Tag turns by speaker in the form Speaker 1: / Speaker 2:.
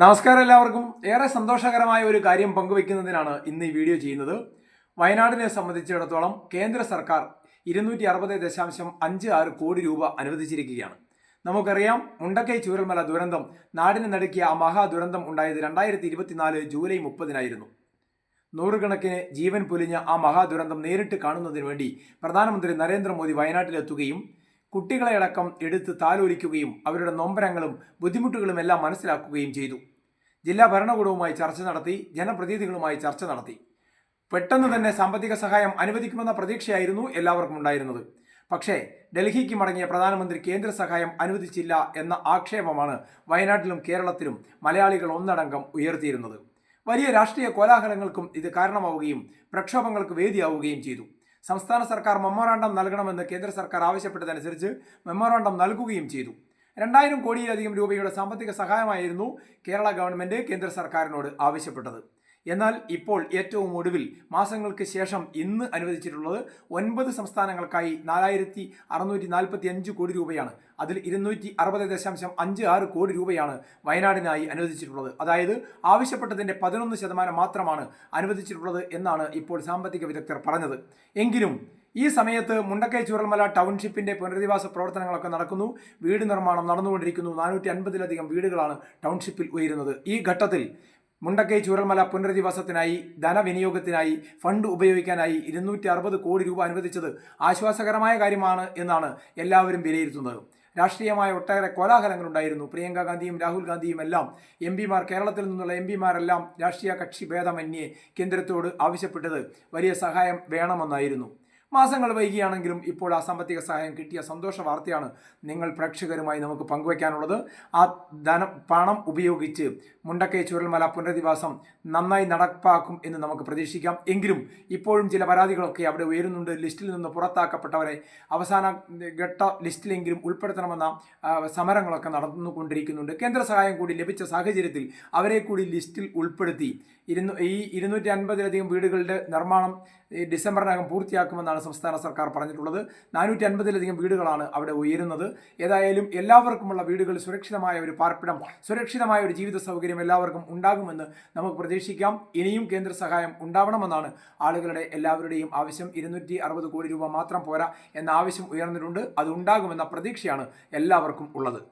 Speaker 1: നമസ്കാരം എല്ലാവർക്കും. ഏറെ സന്തോഷകരമായ ഒരു കാര്യം പങ്കുവെക്കുന്നതിനാണ് ഇന്ന് ഈ വീഡിയോ ചെയ്യുന്നത്. വയനാടിനെ സംബന്ധിച്ചിടത്തോളം കേന്ദ്ര സർക്കാർ ഇരുന്നൂറ്റി അറുപത് ദശാംശം അഞ്ച് ആറ് കോടി രൂപ അനുവദിച്ചിരിക്കുകയാണ്. നമുക്കറിയാം മുണ്ടക്കൈ ചൂരൽമല ദുരന്തം നാടിനെ നടുക്കിയ ആ മഹാദുരന്തം ഉണ്ടായത് രണ്ടായിരത്തി ഇരുപത്തിനാല് ജൂലൈ മുപ്പതിനായിരുന്നു. നൂറുകണക്കിന് ജീവൻ പൊലിഞ്ഞ ആ മഹാദുരന്തം നേരിട്ട് കാണുന്നതിന് വേണ്ടി പ്രധാനമന്ത്രി നരേന്ദ്രമോദി വയനാട്ടിലെത്തുകയും കുട്ടികളെയടക്കം എടുത്ത് താലോലിക്കുകയും അവരുടെ നൊമ്പരങ്ങളും ബുദ്ധിമുട്ടുകളും എല്ലാം മനസ്സിലാക്കുകയും ചെയ്തു. ജില്ലാ ഭരണകൂടവുമായി ചർച്ച നടത്തി ജനപ്രതിനിധികളുമായി ചർച്ച നടത്തി. പെട്ടെന്ന് തന്നെ സാമ്പത്തിക സഹായം അനുവദിക്കുമെന്ന പ്രതീക്ഷയായിരുന്നു എല്ലാവർക്കും ഉണ്ടായിരുന്നത്. പക്ഷേ ഡൽഹിക്ക് മടങ്ങിയ പ്രധാനമന്ത്രി കേന്ദ്ര സഹായം അനുവദിച്ചില്ല എന്ന ആക്ഷേപമാണ് വയനാട്ടിലും കേരളത്തിലും മലയാളികൾ ഒന്നടങ്കം ഉയർത്തിയിരുന്നത്. വലിയ രാഷ്ട്രീയ കോലാഹലങ്ങൾക്കും ഇത് കാരണമാവുകയും പ്രക്ഷോഭങ്ങൾക്ക് വേദിയാവുകയും ചെയ്തു. സംസ്ഥാന സർക്കാർ മെമ്മോറാണ്ടം നൽകണമെന്ന് കേന്ദ്ര സർക്കാർ ആവശ്യപ്പെട്ടതനുസരിച്ച് മെമ്മോറാണ്ടം നൽകുകയും ചെയ്തു. രണ്ടായിരം കോടിയിലധികം രൂപയുടെ സാമ്പത്തിക സഹായമായിരുന്നു കേരള ഗവൺമെന്റ് കേന്ദ്ര സർക്കാരിനോട് ആവശ്യപ്പെട്ടത്. എന്നാൽ ഇപ്പോൾ ഏറ്റവും ഒടുവിൽ മാസങ്ങൾക്ക് ശേഷം ഇന്ന് അനുവദിച്ചിട്ടുള്ളത് ഒൻപത് സംസ്ഥാനങ്ങൾക്കായി നാലായിരത്തി അറുന്നൂറ്റി നാൽപ്പത്തി അഞ്ച് കോടി രൂപയാണ്. അതിൽ ഇരുന്നൂറ്റി അറുപത് ദശാംശം അഞ്ച് ആറ് കോടി രൂപയാണ് വയനാടിനായി അനുവദിച്ചിട്ടുള്ളത്. അതായത് ആവശ്യപ്പെട്ടതിന്റെ പതിനൊന്ന് ശതമാനം മാത്രമാണ് അനുവദിച്ചിട്ടുള്ളത് എന്നാണ് ഇപ്പോൾ സാമ്പത്തിക വിദഗ്ധർ പറഞ്ഞത്. എങ്കിലും ഈ സമയത്ത് മുണ്ടക്കൈ ചൂരൽമല ടൗൺഷിപ്പിന്റെ പുനരധിവാസ പ്രവർത്തനങ്ങളൊക്കെ നടക്കുന്നു. വീട് നിർമ്മാണം നടന്നുകൊണ്ടിരിക്കുന്നു. നാനൂറ്റി അൻപതിലധികം വീടുകളാണ് ടൗൺഷിപ്പിൽ ഉയരുന്നത്. ഈ ഘട്ടത്തിൽ മുണ്ടക്കൈ ചൂരൽമല പുനരധിവാസത്തിനായി ധനവിനിയോഗത്തിനായി ഫണ്ട് ഉപയോഗിക്കാനായി ഇരുന്നൂറ്റി അറുപത് കോടി രൂപ അനുവദിച്ചത് ആശ്വാസകരമായ കാര്യമാണ് എന്നാണ് എല്ലാവരും വിലയിരുത്തുന്നത്. രാഷ്ട്രീയമായ ഒട്ടേറെ കോലാഹലങ്ങളുണ്ടായിരുന്നു. പ്രിയങ്ക ഗാന്ധിയും രാഹുൽ ഗാന്ധിയും എല്ലാം എം പിമാർ കേരളത്തിൽ നിന്നുള്ള എം പിമാരെല്ലാം രാഷ്ട്രീയ കക്ഷി ഭേദമന്യേ കേന്ദ്രത്തോട് ആവശ്യപ്പെട്ടത് വലിയ സഹായം വേണമെന്നായിരുന്നു. മാസങ്ങൾ വൈകിയാണെങ്കിലും ഇപ്പോൾ ആ സാമ്പത്തിക സഹായം കിട്ടിയ സന്തോഷ വാർത്തയാണ് നിങ്ങൾ പ്രേക്ഷകരുമായി നമുക്ക് പങ്കുവയ്ക്കാനുള്ളത്. ആ ധനം പണം ഉപയോഗിച്ച് മുണ്ടക്കൈ ചുരൽമല പുനരധിവാസം നന്നായി നടപ്പാക്കും എന്ന് നമുക്ക് പ്രതീക്ഷിക്കാം. എങ്കിലും ഇപ്പോഴും ചില പരാതികളൊക്കെ അവിടെ ഉയരുന്നുണ്ട്. ലിസ്റ്റിൽ നിന്ന് പുറത്താക്കപ്പെട്ടവരെ അവസാന ഘട്ട ലിസ്റ്റിലെങ്കിലും ഉൾപ്പെടുത്തണമെന്ന സമരങ്ങളൊക്കെ നടന്നുകൊണ്ടിരിക്കുന്നുണ്ട്. കേന്ദ്ര സഹായം കൂടി ലഭിച്ച സാഹചര്യത്തിൽ അവരെ കൂടി ലിസ്റ്റിൽ ഉൾപ്പെടുത്തി. ഇരുന്നൂ ഈ ഇരുന്നൂറ്റി അൻപതിലധികം വീടുകളുടെ നിർമ്മാണം ഡിസംബറിനകം പൂർത്തിയാക്കുമെന്നാണ് സംസ്ഥാന സർക്കാർ പറഞ്ഞിട്ടുള്ളത് നാനൂറ്റി അൻപതിലധികം വീടുകളാണ് അവിടെ ഉയരുന്നത്. ഏതായാലും എല്ലാവർക്കുമുള്ള വീടുകൾ സുരക്ഷിതമായ ഒരു പാർപ്പിടം സുരക്ഷിതമായ ഒരു ജീവിത സൗകര്യം എല്ലാവർക്കും ഉണ്ടാകുമെന്ന് നമുക്ക് പ്രതീക്ഷിക്കാം. ഇനിയും കേന്ദ്ര സഹായം ഉണ്ടാവണമെന്നാണ് ആളുകളുടെ എല്ലാവരുടെയും ആവശ്യം. ഇരുന്നൂറ്റി അറുപത് കോടി രൂപ മാത്രം പോരാ എന്ന ആവശ്യം ഉയർന്നിട്ടുണ്ട്. അത് ഉണ്ടാകുമെന്ന പ്രതീക്ഷയാണ് എല്ലാവർക്കും ഉള്ളത്.